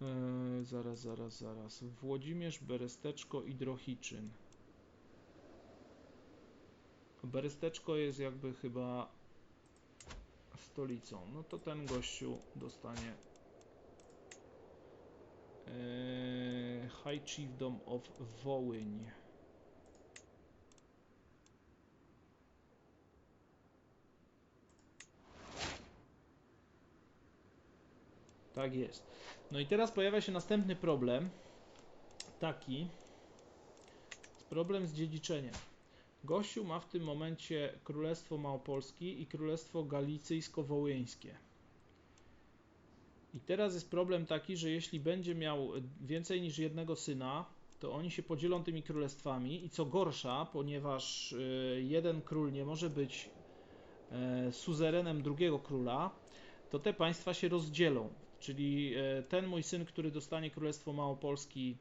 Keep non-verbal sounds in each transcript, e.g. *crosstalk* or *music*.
Eee, zaraz, zaraz, zaraz. Włodzimierz, Beresteczko i Drohiczyn. Beresteczko jest jakby chyba stolicą. No to ten gościu dostanie eee, High Chiefdom of Wołyń. Tak jest. No i teraz pojawia się następny problem. Taki. Problem z dziedziczeniem. Gościu ma w tym momencie Królestwo Małopolski i Królestwo Galicyjsko-Wołyńskie. I teraz jest problem taki, że jeśli będzie miał więcej niż jednego syna, to oni się podzielą tymi królestwami i co gorsza, ponieważ y, jeden król nie może być e, suzerenem drugiego króla, to te państwa się rozdzielą. Czyli e, ten mój syn, który dostanie Królestwo Małopolski,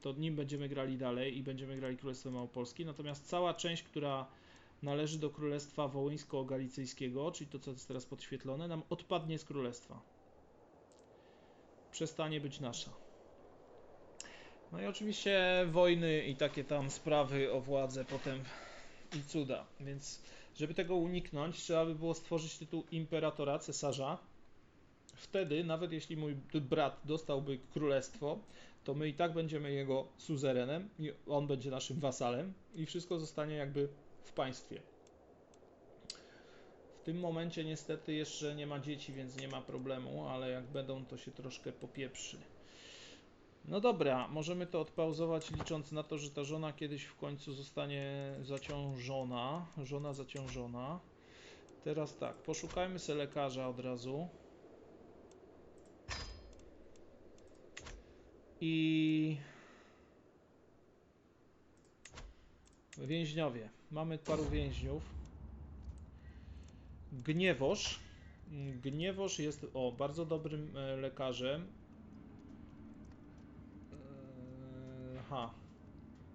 to nim będziemy grali dalej i będziemy grali Królestwo Małopolski. Natomiast cała część, która należy do Królestwa Wołyńsko-Galicyjskiego, czyli to, co jest teraz podświetlone, nam odpadnie z Królestwa. Przestanie być nasza. No i oczywiście wojny i takie tam sprawy o władzę potem i cuda. Więc żeby tego uniknąć, trzeba by było stworzyć tytuł imperatora, cesarza, wtedy, nawet jeśli mój brat dostałby królestwo, to my i tak będziemy jego suzerenem i on będzie naszym wasalem i wszystko zostanie jakby w państwie. W tym momencie niestety jeszcze nie ma dzieci, więc nie ma problemu, ale jak będą, to się troszkę popieprzy. No dobra, możemy to odpauzować licząc na to, że ta żona kiedyś w końcu zostanie zaciążona. Żona zaciążona. Teraz tak, poszukajmy sobie lekarza od razu. I więźniowie. Mamy paru więźniów. Gniewosz. Gniewosz jest o bardzo dobrym e, lekarzem. E, ha,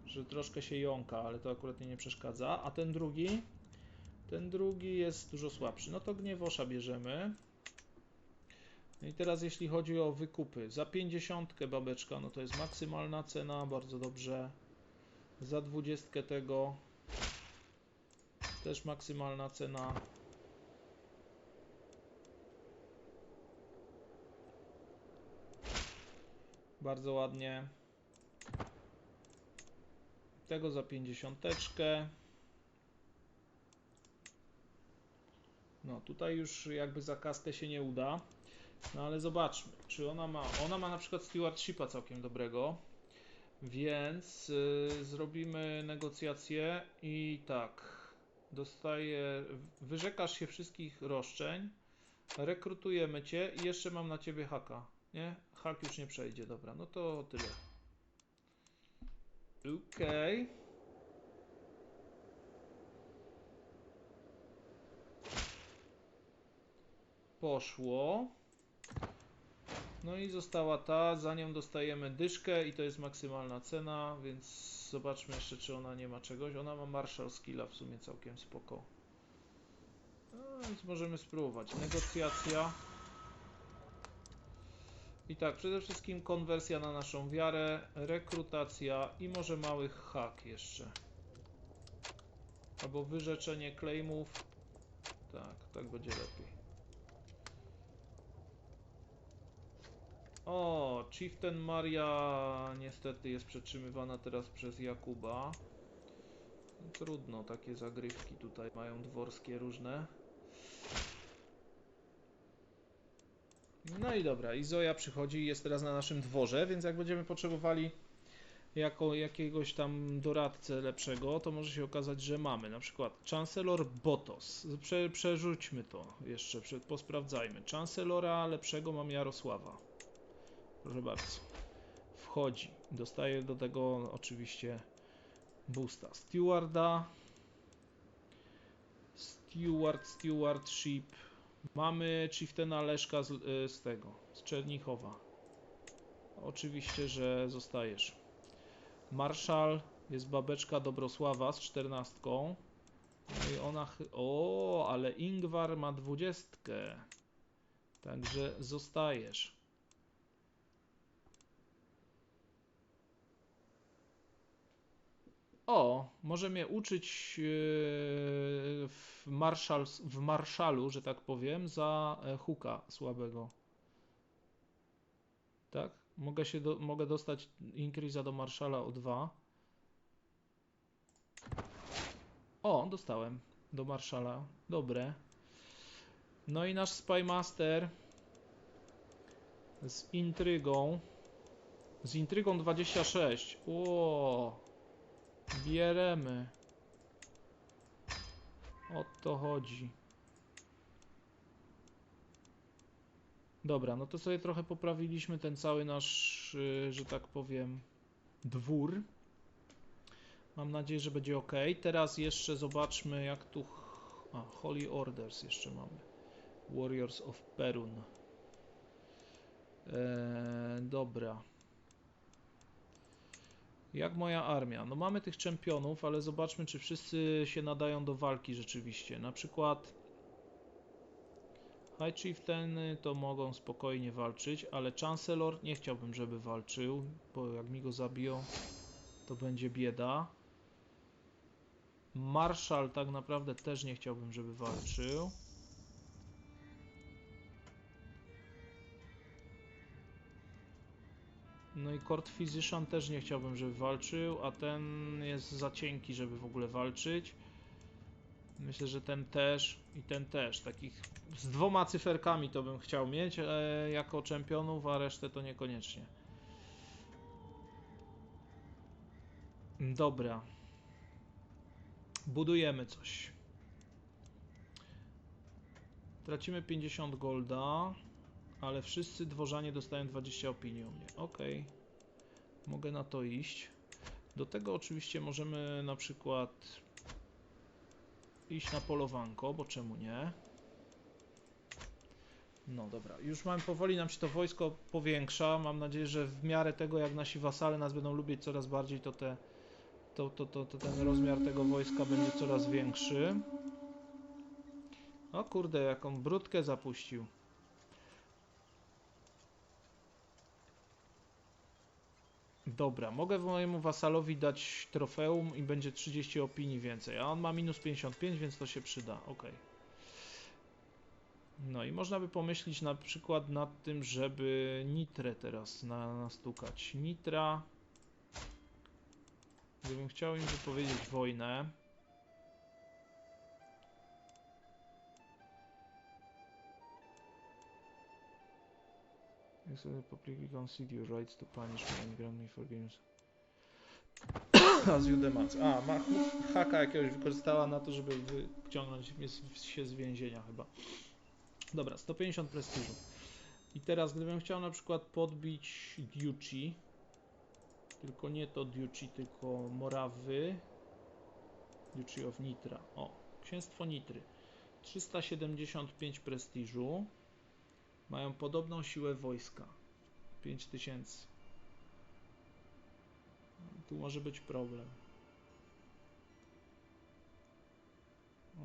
że troszkę się jąka, ale to akurat nie przeszkadza. A ten drugi, ten drugi jest dużo słabszy. No to gniewosza bierzemy. No i teraz jeśli chodzi o wykupy, za 50 babeczka, no to jest maksymalna cena, bardzo dobrze. Za 20 tego też maksymalna cena. Bardzo ładnie. Tego za 50. No tutaj już jakby za kaskę się nie uda. No ale zobaczmy, czy ona ma. Ona ma na przykład stewardshipa całkiem dobrego. Więc yy, zrobimy negocjacje i tak. Dostaję. Wyrzekasz się wszystkich roszczeń. Rekrutujemy cię i jeszcze mam na ciebie haka. Nie? Hak już nie przejdzie, dobra. No to tyle. Okej. Poszło. No i została ta, za nią dostajemy dyszkę i to jest maksymalna cena, więc zobaczmy jeszcze czy ona nie ma czegoś. Ona ma marshal skilla w sumie całkiem spoko. No, więc możemy spróbować. Negocjacja. I tak, przede wszystkim konwersja na naszą wiarę, rekrutacja i może mały hak jeszcze. Albo wyrzeczenie claimów. Tak, tak będzie lepiej. O, Chieftain Maria niestety jest przetrzymywana teraz przez Jakuba. Trudno, takie zagrywki tutaj mają dworskie różne. No i dobra, i Zoja przychodzi i jest teraz na naszym dworze, więc jak będziemy potrzebowali jako jakiegoś tam doradcę lepszego, to może się okazać, że mamy. Na przykład Chancellor Botos. Prze, przerzućmy to jeszcze, posprawdzajmy. Chancellora lepszego mam Jarosława. Proszę bardzo. Wchodzi. Dostaje do tego oczywiście boosta. Stewarda. Steward, stewardship. Mamy Chieftena Leszka z, y, z tego, z Czernichowa. Oczywiście, że zostajesz. Marszal jest babeczka Dobrosława z czternastką. No i ona... O, ale Ingwar ma dwudziestkę. Także zostajesz. O, może mnie uczyć yy, w, marszal, w marszalu, że tak powiem, za e, huka słabego. Tak? Mogę się do, mogę dostać increase'a do marszala o 2. O, dostałem do marszala. Dobre. No i nasz Spymaster z intrygą. Z intrygą 26. O, bieremy. O to chodzi. Dobra, no to sobie trochę poprawiliśmy ten cały nasz, yy, że tak powiem, dwór. Mam nadzieję, że będzie ok. Teraz jeszcze zobaczmy, jak tu. A, Holy Orders jeszcze mamy. Warriors of Perun. Eee, dobra. Jak moja armia? No mamy tych czempionów, ale zobaczmy, czy wszyscy się nadają do walki rzeczywiście. Na przykład High Chieftainy to mogą spokojnie walczyć, ale Chancellor nie chciałbym, żeby walczył, bo jak mi go zabiją, to będzie bieda. Marszal tak naprawdę też nie chciałbym, żeby walczył. No i Court Physician też nie chciałbym, żeby walczył, a ten jest za cienki, żeby w ogóle walczyć. Myślę, że ten też i ten też. Takich z dwoma cyferkami to bym chciał mieć e, jako czempionów, a resztę to niekoniecznie. Dobra. Budujemy coś. Tracimy 50 golda, ale wszyscy dworzanie dostają 20 opinii o mnie. Ok. Mogę na to iść. Do tego oczywiście możemy na przykład iść na polowanko, bo czemu nie? No dobra, już mam powoli nam się to wojsko powiększa. Mam nadzieję, że w miarę tego jak nasi wasale nas będą lubić coraz bardziej, to, te, to, to, to, to ten rozmiar tego wojska będzie coraz większy. O kurde, jaką brudkę zapuścił. Dobra, mogę mojemu wasalowi dać trofeum i będzie 30 opinii więcej, a on ma minus 55, więc to się przyda, ok. No i można by pomyśleć na przykład nad tym, żeby nitrę teraz na, nastukać. Nitra... Gdybym chciał im wypowiedzieć wojnę... Yes, the publicly concede your rights to punish me and grant me forgiveness. *coughs* As you demand. A, ma haka jakiegoś wykorzystała na to, żeby wyciągnąć się z więzienia chyba. Dobra, 150 prestiżu. I teraz gdybym chciał na przykład podbić Duchy, tylko nie to Duchy, tylko Morawy, Duchy of Nitra. O, księstwo Nitry. 375 prestiżu. Mają podobną siłę wojska. 5000. Tu może być problem.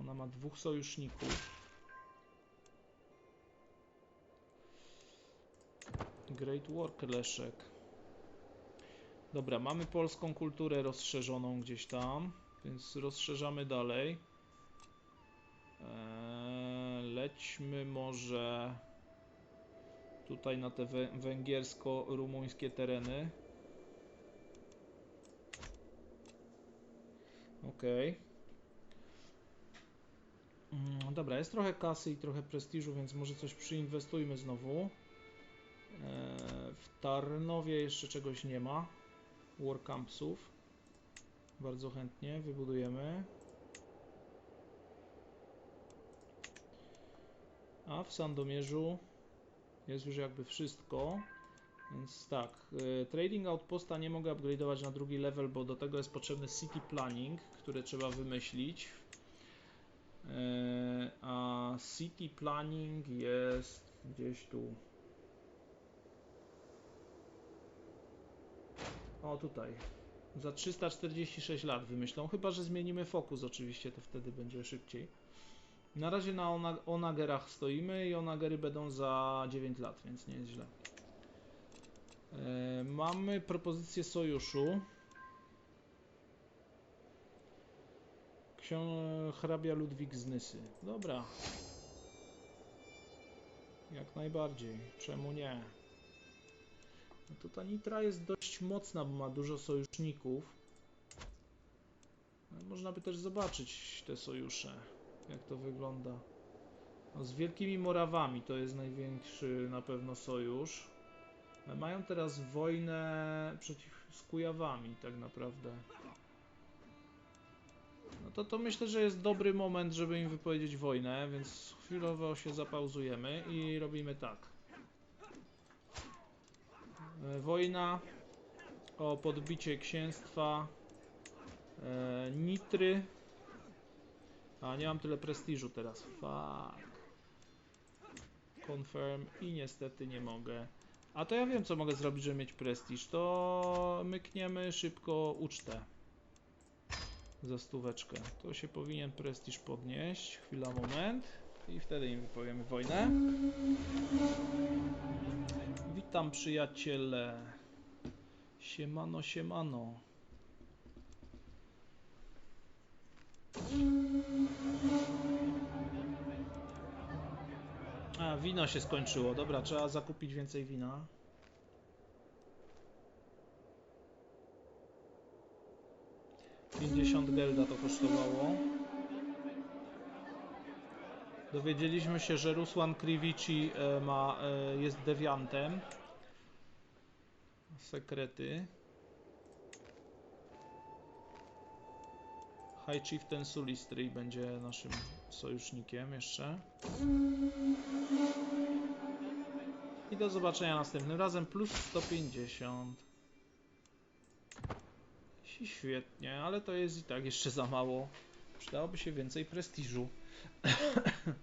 Ona ma dwóch sojuszników. Great Work Leszek. Dobra, mamy polską kulturę rozszerzoną gdzieś tam, więc rozszerzamy dalej. Eee, lećmy może tutaj na te wę- węgiersko-rumuńskie tereny. Okej. Mm, Dobra, jest trochę kasy i trochę prestiżu, więc może coś przyinwestujmy znowu. Eee, W Tarnowie jeszcze czegoś nie ma. Warcampsów. Bardzo chętnie wybudujemy. A w Sandomierzu jest już jakby wszystko. Więc tak, y, Trading Outposta nie mogę upgrade'ować na drugi level, bo do tego jest potrzebny City Planning, które trzeba wymyślić. Y, A City Planning jest gdzieś tu. O, tutaj. Za 346 lat wymyślą, chyba że zmienimy fokus oczywiście, to wtedy będzie szybciej. Na razie na ona- Onagerach stoimy i Onagery będą za 9 lat, więc nie jest źle. E, mamy propozycję sojuszu. Ksią... hrabia Ludwik z Nysy. Dobra. Jak najbardziej. Czemu nie? No to ta Nitra jest dość mocna, bo ma dużo sojuszników. No, można by też zobaczyć te sojusze, jak to wygląda. No, z Wielkimi Morawami to jest największy na pewno sojusz. Mają teraz wojnę przeciw z Kujawami tak naprawdę. No to to myślę, że jest dobry moment, żeby im wypowiedzieć wojnę, więc chwilowo się zapauzujemy i robimy tak. E, Wojna o podbicie księstwa e, Nitry. A nie mam tyle prestiżu teraz. Fuck. Confirm i niestety nie mogę. A to ja wiem co mogę zrobić, żeby mieć prestiż. To mykniemy szybko ucztę. Za stóweczkę. To się powinien prestiż podnieść. Chwila, moment. I wtedy im wypowiemy wojnę. Witam przyjaciele. Siemano, siemano. Wino się skończyło. Dobra, trzeba zakupić więcej wina. Pięćdziesiąt gelda to kosztowało. Dowiedzieliśmy się, że Ruslan Krivici e, ma, e, jest dewiantem. Sekrety. High Chieftain Sulistry będzie naszym sojusznikiem jeszcze. I do zobaczenia następnym razem. Plus 150. I Świetnie, ale to jest i tak jeszcze za mało. Przydałoby się więcej prestiżu. *coughs*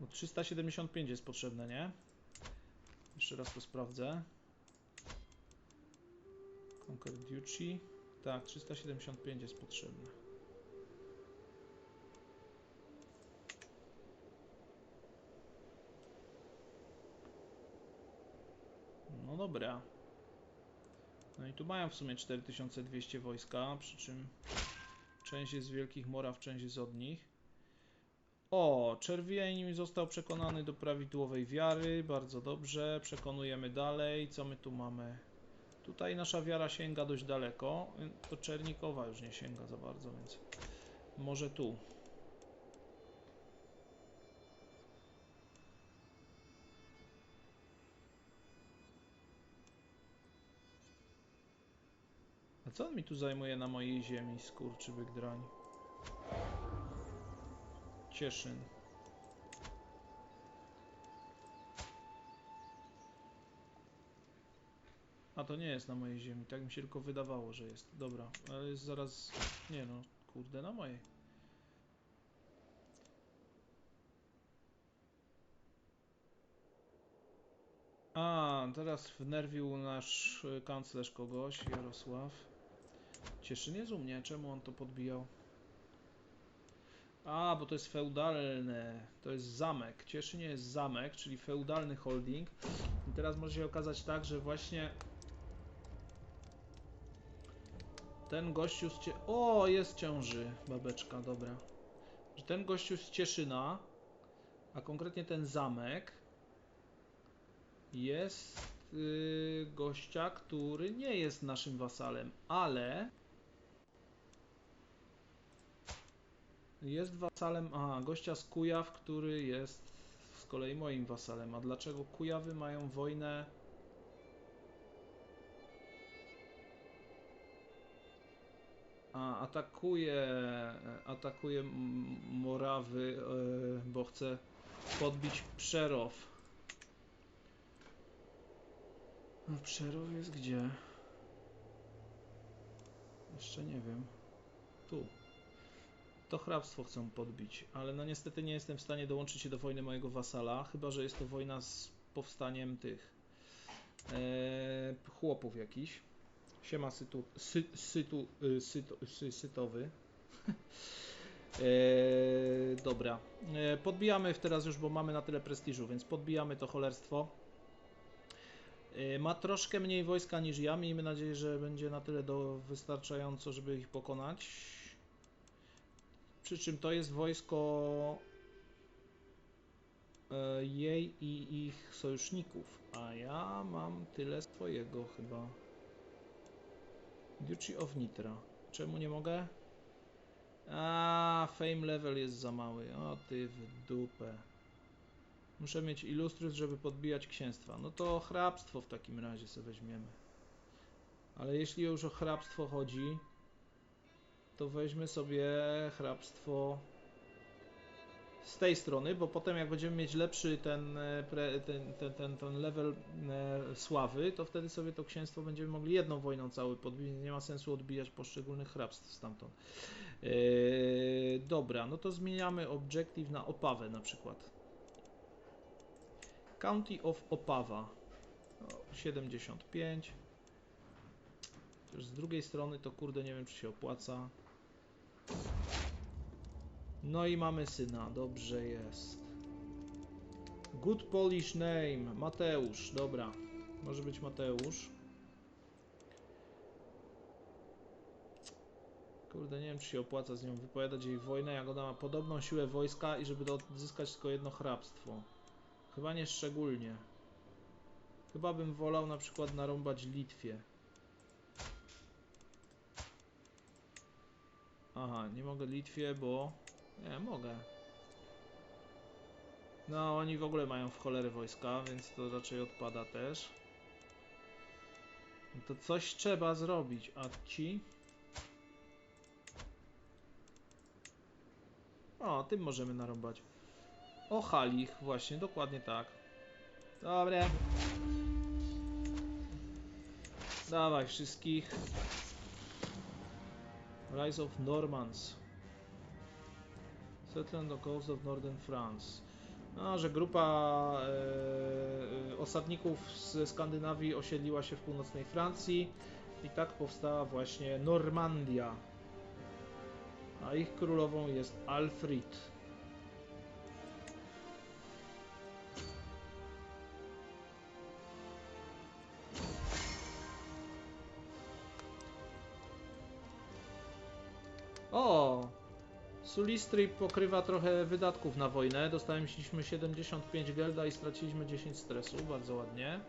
No 375 jest potrzebne, nie? Jeszcze raz to sprawdzę. Conquer Duchy. Tak, 375 jest potrzebne. No dobra. No i tu mają w sumie 4200 wojska, przy czym część jest z Wielkich Moraw, część jest od nich. O, Czerwień został przekonany do prawidłowej wiary, bardzo dobrze, przekonujemy dalej. Co my tu mamy? Tutaj nasza wiara sięga dość daleko, to Czernikowa już nie sięga za bardzo, więc może tu. A co on mi tu zajmuje na mojej ziemi, skurczybyk drań? Cieszyn. A to nie jest na mojej ziemi, tak mi się tylko wydawało, że jest. Dobra, ale jest zaraz... Nie no, kurde, na mojej. A, teraz wnerwił nasz kanclerz kogoś, Jarosław. Cieszyn jest u mnie, czemu on to podbijał? A, bo to jest feudalne. To jest zamek. Cieszynie jest zamek, czyli feudalny holding. I teraz może się okazać tak, że właśnie ten gościu z Cie... O, jest ciąży babeczka, dobra. Że ten gościu z Cieszyna, a konkretnie ten zamek jest yy, gościa, który nie jest naszym wasalem, ale Jest wasalem, aha, gościa z Kujaw, który jest z kolei moim wasalem. A dlaczego Kujawy mają wojnę? A, atakuje, atakuje Morawy, e, bo chce podbić Przerow. A Przerow jest gdzie? Jeszcze nie wiem. Tu. To hrabstwo chcą podbić, ale no niestety nie jestem w stanie dołączyć się do wojny mojego wasala, chyba że jest to wojna z powstaniem tych e, chłopów jakiś. Siema sytu, sy, sytu, y, sy, sytowy. *laughs* e, dobra. E, podbijamy teraz już, bo mamy na tyle prestiżu, więc podbijamy to cholerstwo. Y, Ma troszkę mniej wojska niż ja. Miejmy nadzieję, że będzie na tyle do, wystarczająco, żeby ich pokonać. Przy czym to jest wojsko e, jej i ich sojuszników, a ja mam tyle swojego chyba. Duchy of Nitra. Czemu nie mogę? A, fame level jest za mały. O ty w dupę. Muszę mieć ilustrys, żeby podbijać księstwa. No to hrabstwo w takim razie sobie weźmiemy. Ale jeśli już o hrabstwo chodzi, to weźmy sobie hrabstwo z tej strony, bo potem jak będziemy mieć lepszy ten, e, ten, ten, ten, ten level e, sławy, to wtedy sobie to księstwo będziemy mogli jedną wojną cały podbić. Nie ma sensu odbijać poszczególnych hrabstw stamtąd. E, dobra, no to zmieniamy objective na Opawę na przykład. County of Opawa. O, 75. Chociaż z drugiej strony to kurde nie wiem czy się opłaca. No i mamy syna, dobrze jest. Good Polish name, Mateusz, dobra. Może być Mateusz. Kurde, nie wiem czy się opłaca z nią wypowiadać jej wojnę, jak ona ma podobną siłę wojska i żeby odzyskać tylko jedno hrabstwo. Chyba nie szczególnie. Chyba bym wolał na przykład narąbać Litwie. Aha, nie mogę Litwie, bo... Nie, mogę. No, oni w ogóle mają w cholerę wojska, więc to raczej odpada też. No to coś trzeba zrobić, a ci... O, tym możemy narąbać. O Halich, właśnie, dokładnie tak. Dobre. Dawaj wszystkich. Rise of Normans. Settle on coast of northern France. No, że grupa e, e, osadników ze Skandynawii osiedliła się w północnej Francji i tak powstała właśnie Normandia. A ich królową jest Alfred. Sulistry pokrywa trochę wydatków na wojnę. Dostaliśmy 75 gelda i straciliśmy 10 stresu. Bardzo ładnie.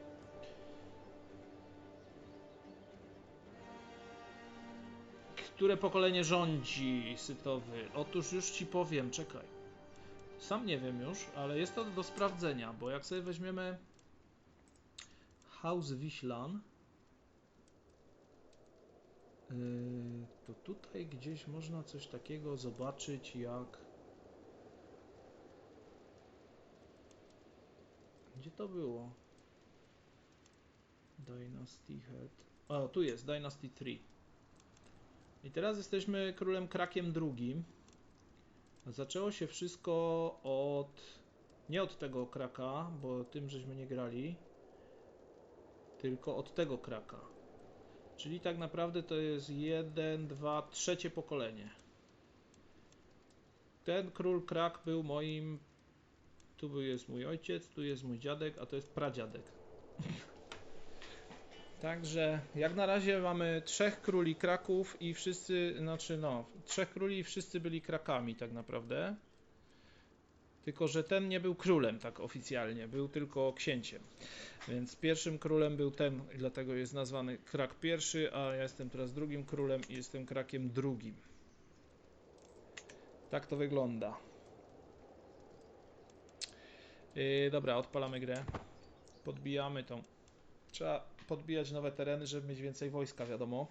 Które pokolenie rządzi Sytowy? Otóż już ci powiem, czekaj. Sam nie wiem już, ale jest to do sprawdzenia, bo jak sobie weźmiemy House Wiślan, to tutaj gdzieś można coś takiego zobaczyć jak gdzie to było? Dynasty Head. O tu jest Dynasty 3 i teraz jesteśmy królem Krakiem drugim. Zaczęło się wszystko od nie od tego Kraka bo tym żeśmy nie grali tylko od tego Kraka Czyli tak naprawdę to jest jeden, dwa, trzecie pokolenie. Ten król krak był moim. Tu był jest mój ojciec, tu jest mój dziadek, a to jest pradziadek. *laughs* Także jak na razie mamy trzech króli kraków i wszyscy, znaczy no, trzech króli i wszyscy byli krakami tak naprawdę. Tylko, że ten nie był królem tak oficjalnie, był tylko księciem. Więc pierwszym królem był ten, i dlatego jest nazwany krak pierwszy, a ja jestem teraz drugim królem i jestem krakiem drugim. Tak to wygląda. Yy, dobra, odpalamy grę. Podbijamy tą. Trzeba podbijać nowe tereny, żeby mieć więcej wojska, wiadomo.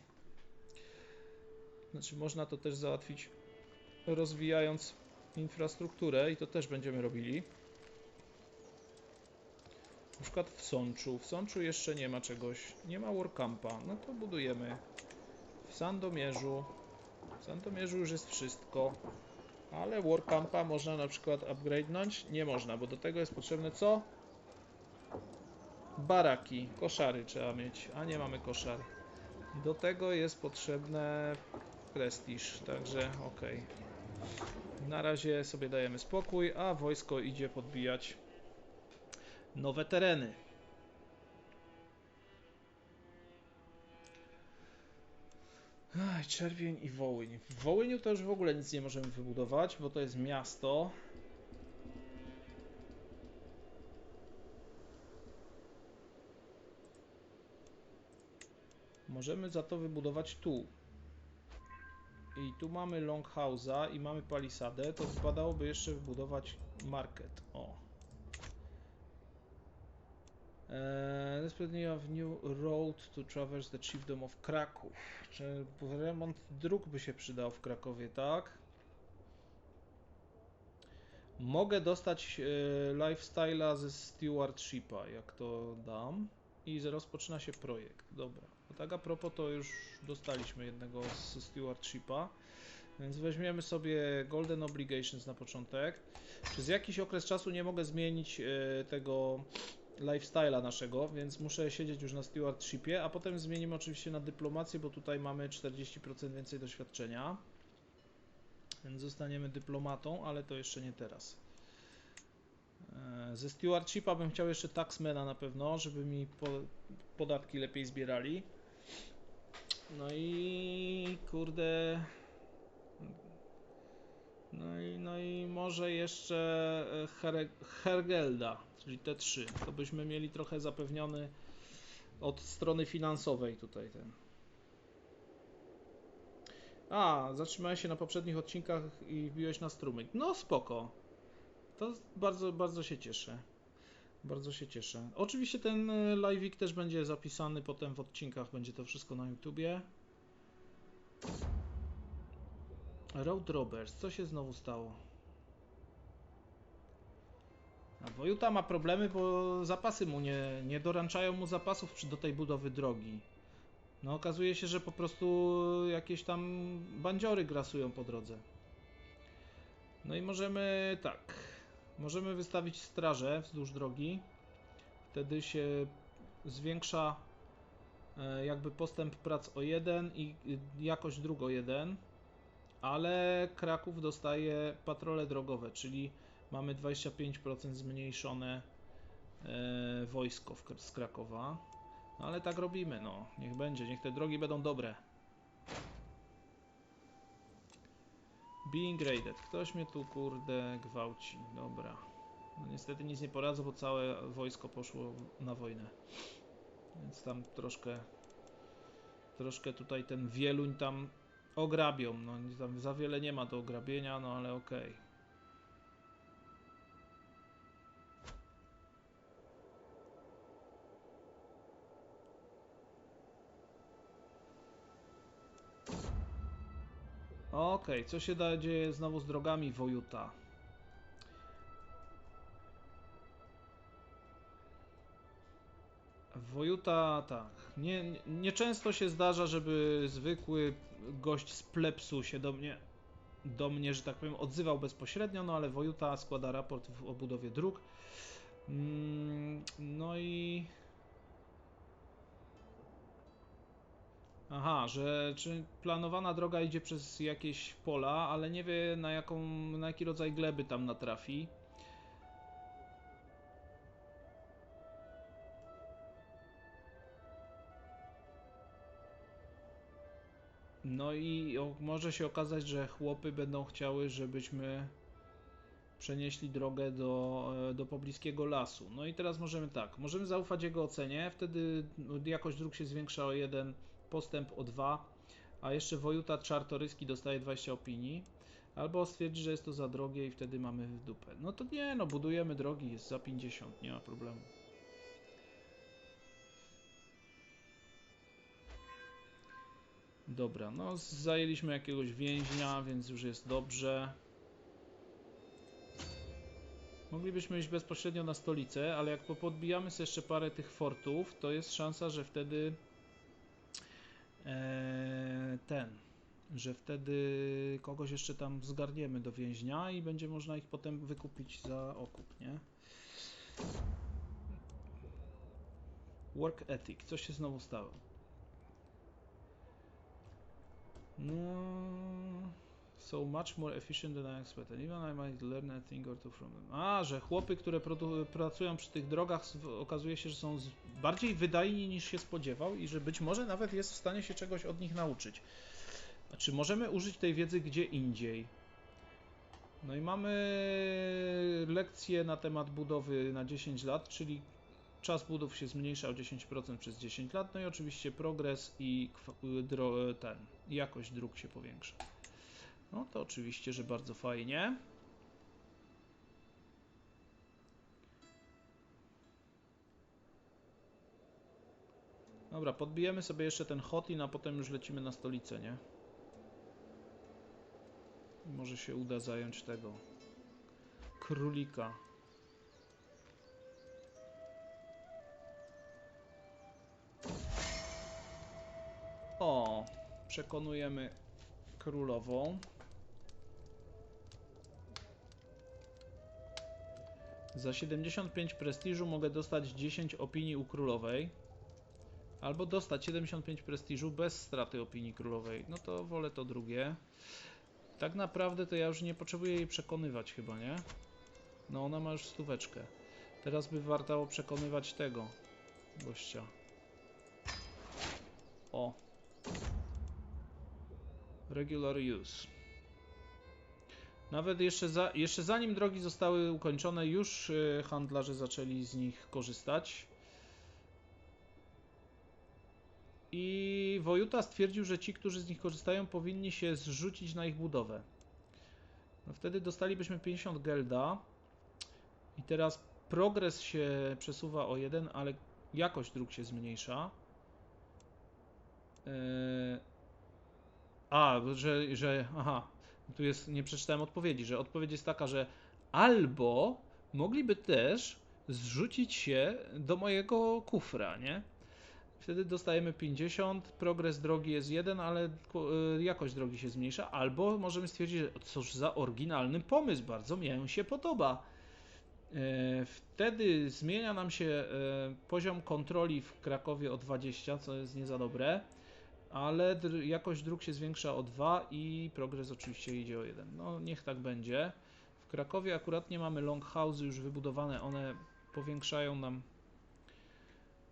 Znaczy, można to też załatwić rozwijając infrastrukturę i to też będziemy robili. Na przykład w Sączu. W Sączu jeszcze nie ma czegoś. Nie ma Warcampa. No to budujemy. W Sandomierzu. W Sandomierzu już jest wszystko. Ale Warcampa można na przykład upgrade'nąć? Nie można, bo do tego jest potrzebne co? Baraki. Koszary trzeba mieć, a nie mamy koszar. Do tego jest potrzebne prestiż, także ok. Na razie sobie dajemy spokój, a wojsko idzie podbijać nowe tereny. Aj, czerwień i Wołyń. W Wołyniu to już w ogóle nic nie możemy wybudować, bo to jest miasto. Możemy za to wybudować tu. I tu mamy Longhouse'a i mamy palisadę, to wypadałoby jeszcze wybudować market. O. Eee, of new road to traverse the chiefdom of Kraków. Czy remont dróg by się przydał w Krakowie, tak? Mogę dostać e, lifestyle'a ze stewardshipa, jak to dam. I rozpoczyna się projekt. Dobra. No tak a propos, to już dostaliśmy jednego z stewardshipa. Więc weźmiemy sobie Golden Obligations na początek. Przez jakiś okres czasu nie mogę zmienić e, tego lifestyle'a naszego, więc muszę siedzieć już na stewardshipie, a potem zmienimy oczywiście na dyplomację, bo tutaj mamy 40% więcej doświadczenia. Więc zostaniemy dyplomatą, ale to jeszcze nie teraz. E, Ze stewardshipa bym chciał jeszcze taxmana na pewno, żeby mi po, podatki lepiej zbierali. No i kurde. No i, no i może jeszcze e, Here, Hergelda, czyli te trzy. To byśmy mieli trochę zapewniony od strony finansowej tutaj ten. A, zatrzymałeś się na poprzednich odcinkach i wbiłeś na strumyk. No spoko. To bardzo, bardzo się cieszę. Bardzo się cieszę. Oczywiście ten e, live'ik też będzie zapisany potem w odcinkach, będzie to wszystko na YouTubie. Road Robbers, co się znowu stało? A Wojuta ma problemy, bo zapasy mu nie, nie doręczają mu zapasów przy, do tej budowy drogi. No okazuje się, że po prostu jakieś tam bandziory grasują po drodze. No i możemy tak. Możemy wystawić straże wzdłuż drogi. Wtedy się zwiększa e, jakby postęp prac o jeden i i jakość dróg o jeden. Ale Kraków dostaje patrole drogowe, czyli mamy 25% zmniejszone e, wojsko z Krakowa. No ale tak robimy, no. Niech będzie, niech te drogi będą dobre. Being raided. Ktoś mnie tu, kurde, gwałci. Dobra. No niestety nic nie poradzę, bo całe wojsko poszło na wojnę. Więc tam troszkę... Troszkę tutaj ten Wieluń tam ograbią. No tam za wiele nie ma do ograbienia, no ale okej. Okej, co się da, dzieje znowu z drogami Wojuta? Wojuta, tak. Nie, nie- nieczęsto się zdarza, żeby zwykły gość z plepsu się do mnie, do mnie, że tak powiem, odzywał bezpośrednio, no ale Wojuta składa raport w, o budowie dróg. Mm, no i... Aha, że czy planowana droga idzie przez jakieś pola, ale nie wie na jaką, na jaki rodzaj gleby tam natrafi. No i o, może się okazać, że chłopy będą chciały, żebyśmy przenieśli drogę do, e, do pobliskiego lasu. No i teraz możemy tak, możemy zaufać jego ocenie, wtedy jakość dróg się zwiększa o jeden, postęp o dwa, a jeszcze Wojuta Czartoryski dostaje 20 opinii. Albo stwierdzi, że jest to za drogie i wtedy mamy w dupę. No to nie, no budujemy drogi, jest za 50, nie ma problemu. Dobra, no zajęliśmy jakiegoś więźnia, więc już jest dobrze. Moglibyśmy iść bezpośrednio na stolicę, ale jak podbijamy sobie jeszcze parę tych fortów, to jest szansa, że wtedy ten, że wtedy kogoś jeszcze tam zgarniemy do więźnia i będzie można ich potem wykupić za okup, nie? Work ethic, co się znowu stało? No, so much more efficient than I expected. Even I might learn a thing or two from them. A, że chłopy, które pracują przy tych drogach, okazuje się, że są bardziej wydajni niż się spodziewał i że być może nawet jest w stanie się czegoś od nich nauczyć. Czy możemy użyć tej wiedzy gdzie indziej? No i mamy lekcję na temat budowy na 10 lat, czyli czas budów się zmniejsza o 10% przez 10 lat, no i oczywiście progres i ten, jakość dróg się powiększa. No to oczywiście, że bardzo fajnie. Dobra, podbijemy sobie jeszcze ten Hotin, a potem już lecimy na stolicę, nie? Może się uda zająć tego. Królika. O, przekonujemy królową. Za 75 prestiżu mogę dostać 10 opinii u królowej. Albo dostać 75 prestiżu bez straty opinii królowej. No to wolę to drugie. Tak naprawdę to ja już nie potrzebuję jej przekonywać chyba, nie? No ona ma już stóweczkę. Teraz by warto przekonywać tego gościa. O. Regular use. Nawet jeszcze, za, jeszcze zanim drogi zostały ukończone, już y, handlarze zaczęli z nich korzystać. I Wojuta stwierdził, że ci, którzy z nich korzystają, powinni się zrzucić na ich budowę. No wtedy dostalibyśmy 50 gelda. I teraz progres się przesuwa o 1, ale jakość dróg się zmniejsza. Eee... A, że, że. Aha, tu jest. Nie przeczytałem odpowiedzi, że odpowiedź jest taka, że albo mogliby też zrzucić się do mojego kufra, nie? Wtedy dostajemy 50, progres drogi jest 1, ale y, jakość drogi się zmniejsza. Albo możemy stwierdzić, że cóż za oryginalny pomysł, bardzo mi się podoba. E, Wtedy zmienia nam się e, poziom kontroli w Krakowie o 20, co jest nie za dobre, ale dr- jakość dróg się zwiększa o 2 i progres oczywiście idzie o 1. No niech tak będzie. W Krakowie akurat nie mamy longhouse'y już wybudowane, one powiększają nam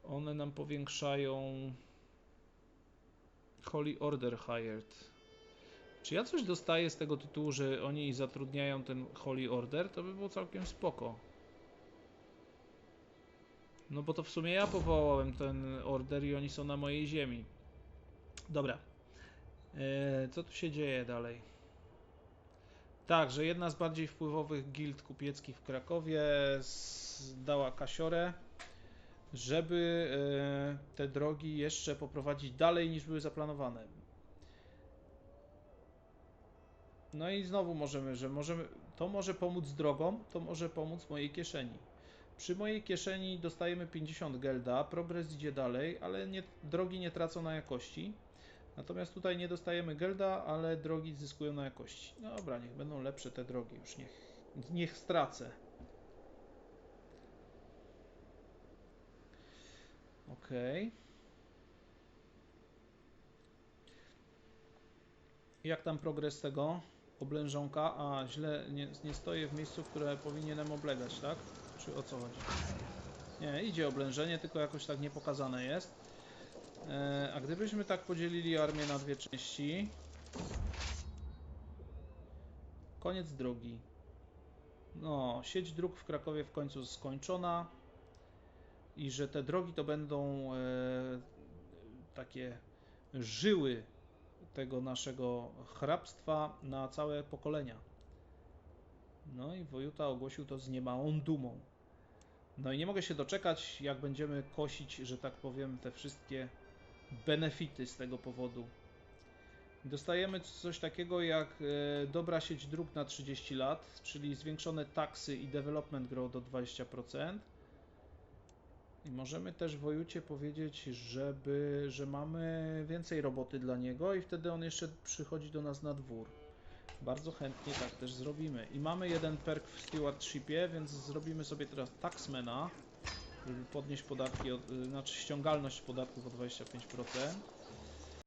one nam powiększają Holy Order Hired. Czy ja coś dostaję z tego tytułu, że oni zatrudniają ten Holy Order? To by było całkiem spoko. No bo to w sumie ja powołałem ten order i oni są na mojej ziemi. Dobra. Eee, co tu się dzieje dalej? Tak, że jedna z bardziej wpływowych gild kupieckich w Krakowie dała kasiorę, żeby e, te drogi jeszcze poprowadzić dalej niż były zaplanowane. No i znowu możemy, że możemy, to może pomóc drogom, to może pomóc mojej kieszeni. Przy mojej kieszeni dostajemy 50 gelda, progres idzie dalej, ale nie, drogi nie tracą na jakości. Natomiast tutaj nie dostajemy gelda, ale drogi zyskują na jakości. Dobra, niech będą lepsze te drogi, już niech, niech stracę. Okej. Jak tam progres tego oblężonka? A, źle, nie, nie stoję w miejscu, które powinienem oblegać, tak? Czy o co chodzi? Nie, idzie oblężenie, tylko jakoś tak nie pokazane jest. E, a gdybyśmy tak podzielili armię na dwie części... Koniec drogi. No, sieć dróg w Krakowie w końcu skończona i że te drogi to będą e, takie żyły tego naszego hrabstwa na całe pokolenia. No i Wojuta ogłosił to z niemałą dumą. No i nie mogę się doczekać, jak będziemy kosić, że tak powiem, te wszystkie benefity z tego powodu. Dostajemy coś takiego jak e, dobra sieć dróg na 30 lat, czyli zwiększone taksy i development grow do 20%. I możemy też Wojucie powiedzieć, żeby, że mamy więcej roboty dla niego i wtedy on jeszcze przychodzi do nas na dwór. Bardzo chętnie tak też zrobimy. I mamy jeden perk w stewardshipie, więc zrobimy sobie teraz taxmana, podnieść podatki, od, y, znaczy ściągalność podatków o 25%.